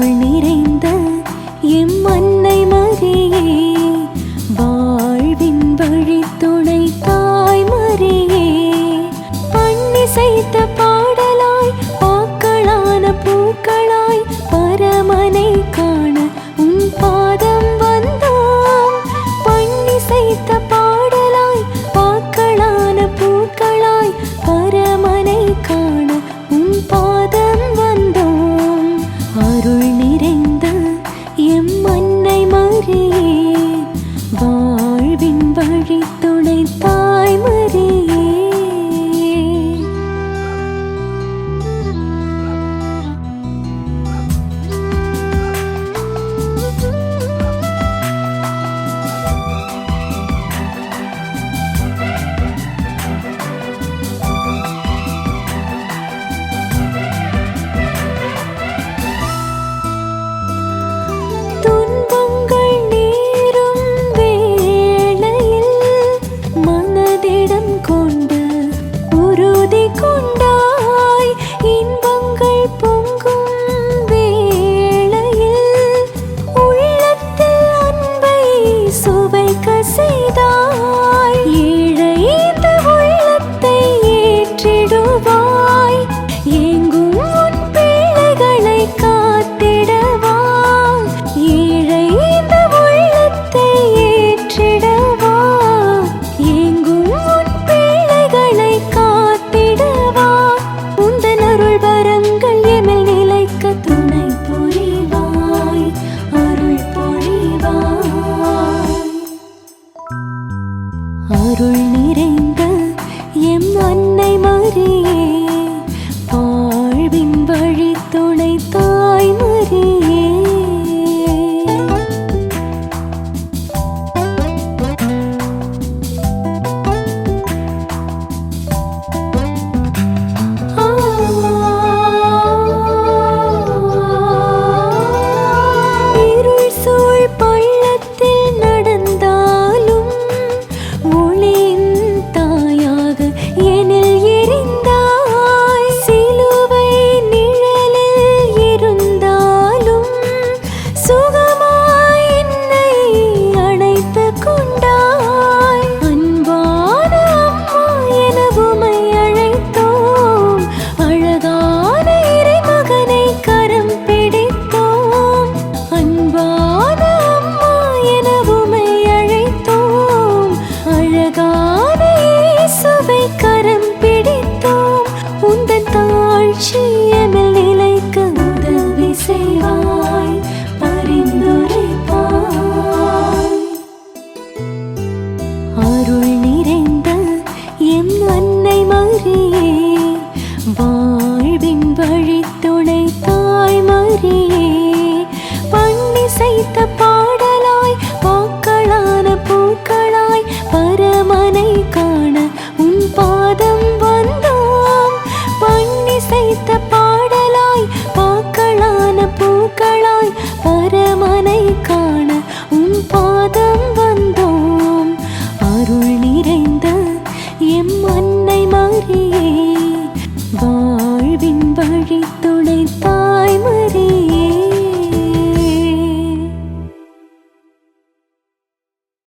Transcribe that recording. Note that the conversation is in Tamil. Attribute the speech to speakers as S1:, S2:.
S1: நிறைந்த எம் அன்னை மரியே வழி துணை தாய் மரியே பண்ணிசைத்த வாழ்வின் வழி துணைத்து